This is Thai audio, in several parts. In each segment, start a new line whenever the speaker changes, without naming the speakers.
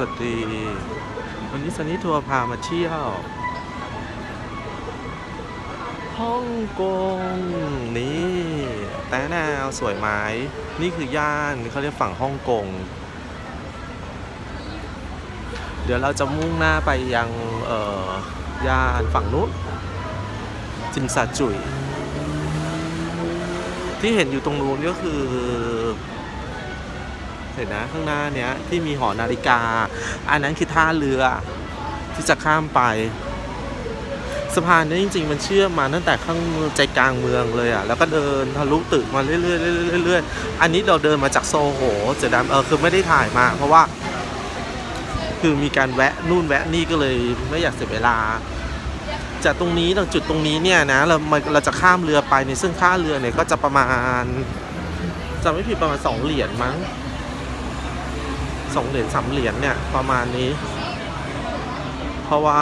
วัสดี วันนี้ซันนี่ทัวร์พามาเที่ยวฮ่องกงนี่แต่แนวสวยไหมนี่คือย่านเขาเรียกฝั่งฮ่องกง เดี๋ยวเราจะมุ่งหน้าไปยังเอ่อย่านฝั่งนู้นจิมซาจุยที่เห็นอยู่ตรงนู้นก็คือ เห็นนะข้างหน้าเนี้ยที่มีหอนาฬิกา อันนั้นคือท่าเรือที่จะข้ามไปสะพานนี้จริงๆ มันเชื่อมมาตั้งแต่ข้างใจกลางเมืองเลยอะ แล้วก็เดินทะลุตึกมาเรื่อยๆเรื่อยๆเรื่อยๆอันนี้เราเดินมาจากโซโหเจดำเออคือไม่ได้ถ่ายมา เพราะว่า คือมีการแวะนู่นแวะนี่ก็เลยไม่อยากเสียเวลา จากตรงนี้ตรงจุดตรงนี้เนี่ยนะเราเราจะข้ามเรือไปในซึ่งค่าเรือเนี่ยก็จะประมาณจำไม่ผิดประมาณสองเหรียญมั้ง สองเหรียญสามเหรียญเนี่ยประมาณนี้ เพราะว่า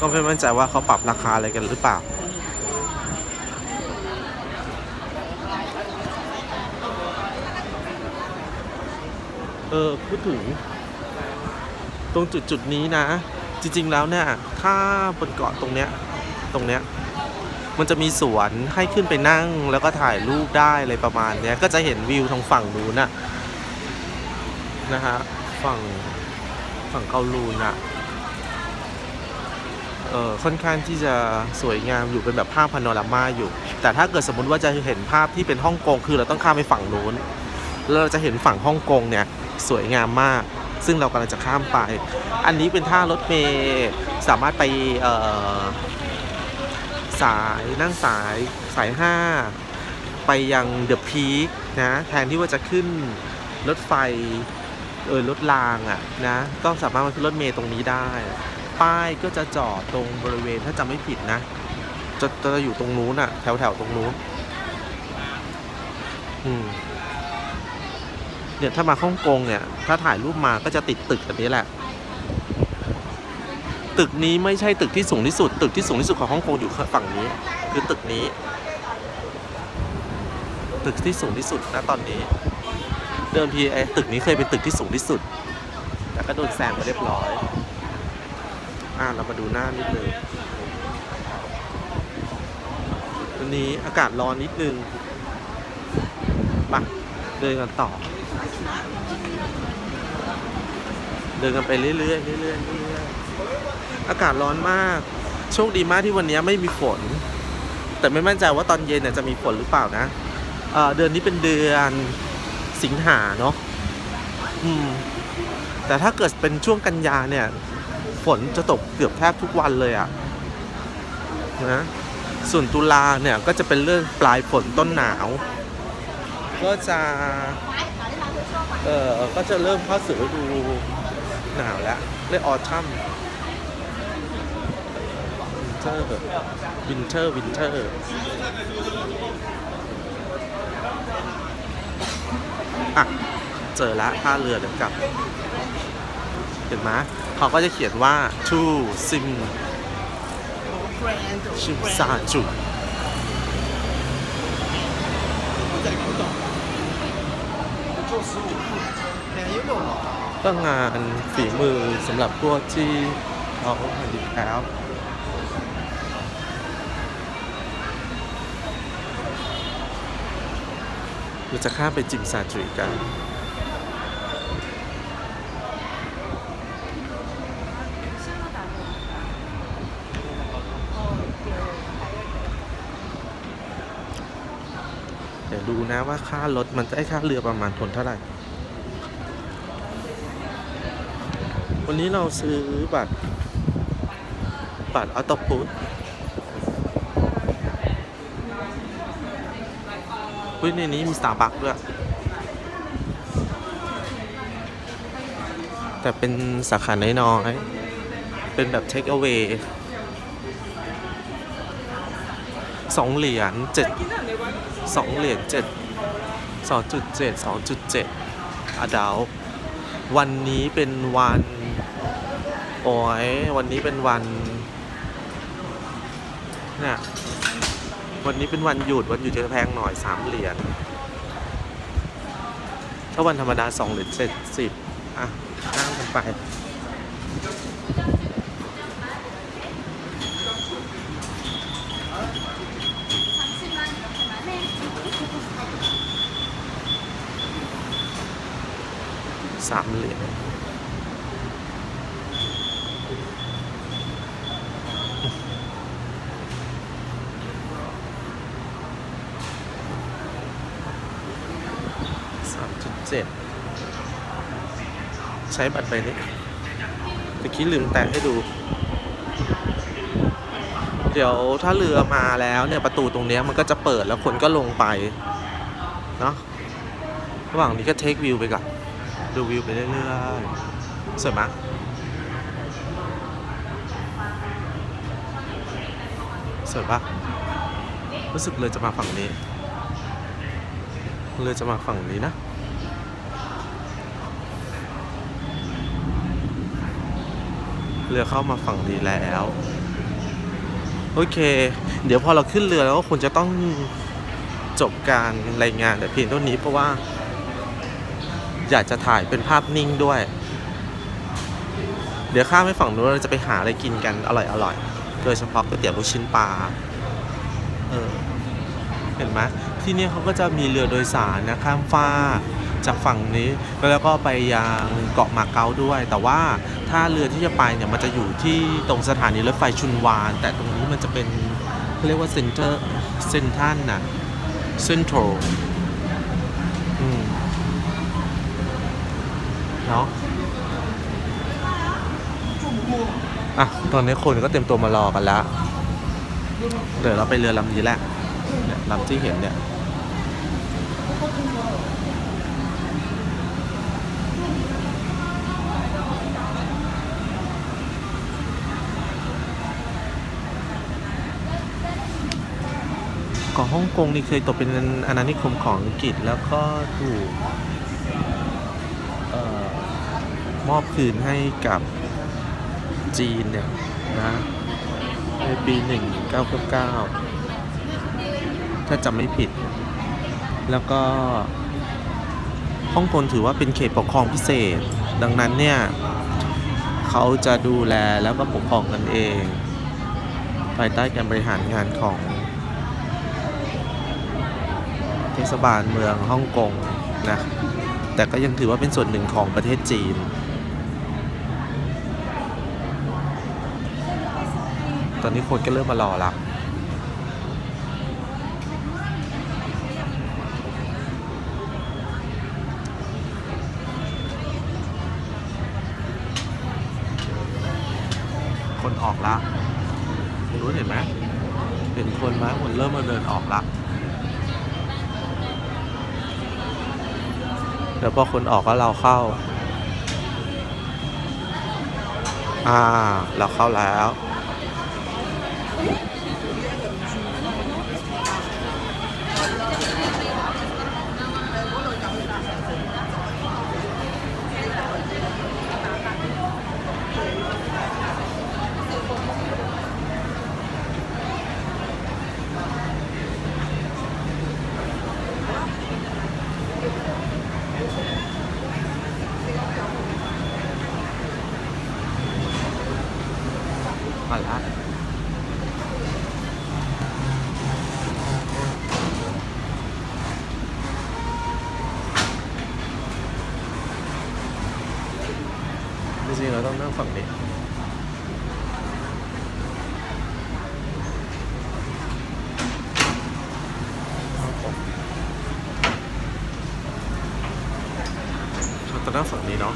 ก็ไม่มั่นใจว่าเขาปรับราคาอะไรกันหรือเปล่า เออพูดถึง ตรงจุดจุดนี้นะ จริง ๆ แล้วเนี่ย ถ้าบนเกาะตรงเนี้ย ตรงเนี้ยมันจะมีสวนให้ขึ้นไปนั่งแล้วก็ถ่ายรูปได้อะไรประมาณเนี้ยก็จะเห็นวิวทางฝั่งนู้นน่ะ นะฮะ ฝั่งฝั่งเกาลูนน่ะเออค่อนข้างที่จะสวยงามอยู่เป็นแบบภาพพาโนรามาอยู่ แต่ถ้าเกิดสมมติว่าจะเห็นภาพที่เป็นฮ่องกงคือเราต้องข้ามไปฝั่งนู้นแล้วเราจะเห็นฝั่งฮ่องกงเนี่ยสวยงามมาก ซึ่งเรากำลังจะข้ามไป อันนี้เป็นท่ารถเมล์สามารถไปเอ่อสายนั่งสายสาย 5 ไปยังเดอะพีคนะแทนที่ว่าจะขึ้นรถไฟ เออรถรางอะ่ะนะก็สามารถมาขึ้นรถเมล์ตรงนี้ได้ ป้ายก็จะจอดตรงบริเวณถ้าจำไม่ผิดนะ จะจะอยู่ตรงนู้นอะแถวแถวตรงนู้นอืมเนี่ยถ้ามาฮ่องกงเนี่ย ถ้าถ่ายรูปมาก็จะติดตึกแบบนี้แหละ ตึกนี้ไม่ใช่ตึกที่สูงที่สุด ตึกที่สูงที่สุดของฮ่องกงอยู่ฝั่งนี้ คือตึกนี้ ตึกที่สูงที่สุดนะตอนนี้ เดิมทีไอ้ตึกนี้เคยเป็นตึกที่สูงที่สุดแต่ก็โดนแซงไปเรียบร้อย อ่าเรามาดูหน้านิดนึงวันนี้อากาศร้อนนิดนึงมาเดินกันต่อ เดินกันไปเรื่อยๆเรื่อยๆเรื่อยๆอากาศร้อนมาก โชคดีมากที่วันนี้ไม่มีฝน แต่ไม่มั่นใจว่าตอนเย็นเนี่ยจะมีฝนหรือเปล่านะเเดือนนี้เป็นเดือน สิงหาเนาะอืม แต่ถ้าเกิดเป็นช่วงกันยาเนี่ย ฝนจะตกเกือบแทบทุกวันเลยอะนะส่วนตุลาเนี่ยก็จะเป็นเรื่องปลายฝนต้นหนาว ก็จะเออก็จะเริ่มเข้าสู่ฤดูหนาวแล้วเรียกออทัมวินเทอร์วินเทอร์วินเทอร์ อะ เจอละท่าเรือเดี๋ยวกลับ เห็นไหมเขาก็จะเขียนว่า to sim ชิมซาจุก็งานฝีมือสำหรับพวกที่เขาผลิตแล้ว เราจะข้ามไปจิมซาจุยกัน เดี๋ยวดูนะว่าค่ารถมันจะได้ค่าเรือประมาณทนเท่าไหร่ วันนี้เราซื้อบัตร บัตรออโตพุส อุ้ยในนี้มีสตาร์บัคด้วย แต่เป็นสาขาน้อยๆ เป็นแบบเทคเอา a y สองเหรียญเจ็ดสองเหรียญเจ็ดสองจุดเจ็ดสองจุดเจ็ดอดาววันนี้เป็นวันโอ้ยวันนี้เป็นวันเนี่ย วันนี้เป็นวันหยุดวันหยุดจะแพงหน่อยสามเหรียญถ้าวันธรรมดาสองเหรียญเจ็ดสิบอะข้ามกันไปสามเหรียญสามจุดเจ็ด ใช้บัตรใบนี้ตะกี้ลืมแต่งให้ดู เดี๋ยวถ้าเรือมาแล้วเนี่ยประตูตรงนี้มันก็จะเปิดแล้วคนก็ลงไปเนาะระหว่างนี้ก็เทควิวไปก่อนดูวิวไปเรื่อยๆสวยไหมสวยปะรู้สึกเลยจะมาฝั่งนี้เลยจะมาฝั่งนี้นะ เรือเข้ามาฝั่งนี้แล้ว โอเค เดี๋ยวพอเราขึ้นเรือแล้วก็ควรจะต้องจบการรายงานแต่เพียงเท่านี้เพราะว่า อยากจะถ่ายเป็นภาพนิ่งด้วย เดี๋ยวข้ามไปฝั่งนู้นเราจะไปหาอะไรกินกันอร่อยๆโดยเฉพาะก๋วยเตี๋ยวลูกชิ้นปลาเออเห็นไหมที่นี่เขาก็จะมีเรือโดยสารนะข้ามฟ้าก จากฝั่งนี้แล้วก็ไปยังเกาะมาเก๊าด้วย แต่ว่าถ้าเรือที่จะไปเนี่ยมันจะอยู่ที่ตรงสถานีรถไฟชุนวาน แต่ตรงนี้มันจะเป็นเรียกว่าเซ็นเตอร์เซ็นทันน่ะเซ็นทรัลเนาะอะ ตอนนี้คนก็เต็มตัวมารอกันแล้ว เดี๋ยวเราไปเรือลำนี้แหละเนี่ยลำที่เห็นเนี่ย เกาะฮ่องกงนี่เคยตกเป็นอาณานิคมของอังกฤษแล้วก็ถูกออมอบคืนให้กับจีนเนี่ยนะ ในปี 1999 ถ้าจำไม่ผิด แล้วก็ฮ่องกงถือว่าเป็นเขตปกครองพิเศษ ดังนั้นเนี่ย เขาจะดูแลแล้วก็ปกครองกันเอง ภายใต้การบริหารงานของ เท ศบาลเมืองฮ่องกงนะแต่ก็ยังถือว่าเป็นส่วนหนึ่งของประเทศจีน ตอนนี้คนก็เริ่มมารอละคนออกละรู้เห็นไหมเห็นคนไหมคนเริ่มมาเดินออกละ แล้วพอคนออกก็เราเข้า อ่า เราเข้าแล้ว มาละจริงๆเราต้องนั่งฝั่งนี้เราต้องนั่งฝั่งนี้เนาะ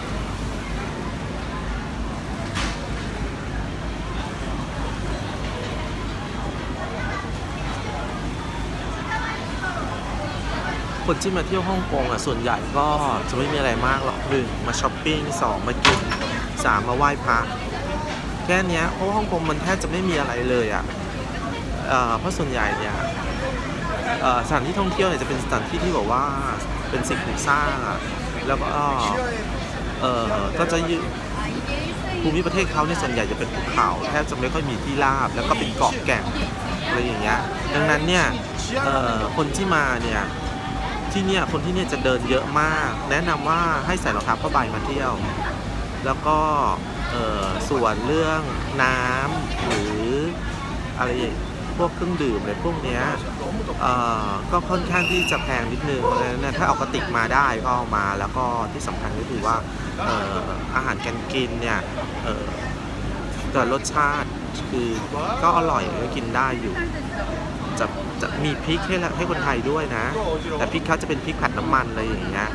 คนที่มาเที่ยวฮ่องกงอะส่วนใหญ่ก็จะไม่มีอะไรมากหรอกหนึ่งมาช้อปปิ้งสองมากินสามมาไหว้พระแค่นี้เพราะฮ่องกงมันแทบจะไม่มีอะไรเลยอะเออเพราะส่วนใหญ่เนี่ยสถานที่ท่องเที่ยวเนี่ยจะเป็นสถานที่ที่แบบว่าเป็นสิ่งปลูกสร้างอะแล้วก็เออก็จะยึภูมิประเทศเขาเนี่ยส่วนใหญ่จะเป็นภูเขาแทบจะไม่ค่อยมีที่ราบแล้วก็เป็นเกาะแก่งอะไรอย่างเงี้ยดังนั้นเนี่ยคนที่มาเนี่ย ที่เนี่ยคนที่เนี่ยจะเดินเยอะมาก แนะนำว่าให้ใส่รองเท้าผ้าใบมาเที่ยว แล้วก็เอ่อส่วนเรื่องน้ำหรืออะไรพวกเครื่องดื่มอะไรพวกเนี้ยเอ่อก็ค่อนข้างที่จะแพงนิดนึงเพราะฉะนั้นเนยถ้าเอากระติกมาได้ก็เอามาแล้วก็ที่สำคัญก็คือว่าเอ่ออาหารการกินเนี่ยเอ่อแต่รสชาติคือก็อร่อยก็กินได้อยู่ จะจะมีพริกให้ให้คนไทยด้วยนะ แต่พริกเขาจะเป็นพริกผัดน้ำมันอะไรอย่างเงี้ย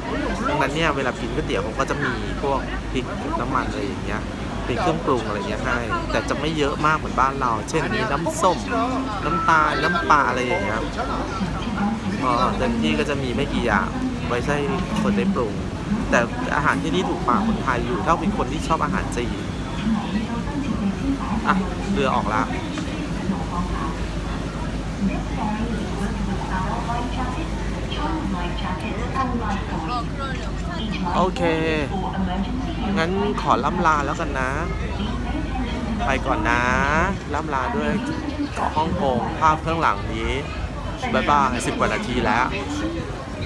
ดังนั้นเนี่ยเวลากินก๋วยเตี๋ยวผมก็จะมีพวกพริกน้ำมันอะไรอย่างเงี้ยเป็นเครื่องปรุงอะไรเงี้ยให้ แต่จะไม่เยอะมากเหมือนบ้านเรา เช่นมีน้ำส้ม น้ำตาลน้ำปลาอะไรอย่างเงี้ยพอเต็มที่ก็จะมีไม่กี่อย่างไว้ให้คนได้ปรุง แต่อาหารที่นี่ถูกปากคนไทยอยู่ถ้าเป็นคนที่ชอบอาหารจีนอะเรือออกแล้ว โอเค งั้นขอล่ำลาแล้วกันนะ ไปก่อนนะ ล่ำลาด้วยเกาะฮ่องกงภาพข้างหลังนี้บ๊ายบายสิบกว่านาทีแล้ว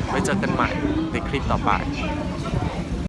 ไว้เจอกันใหม่ในคลิปต่อไป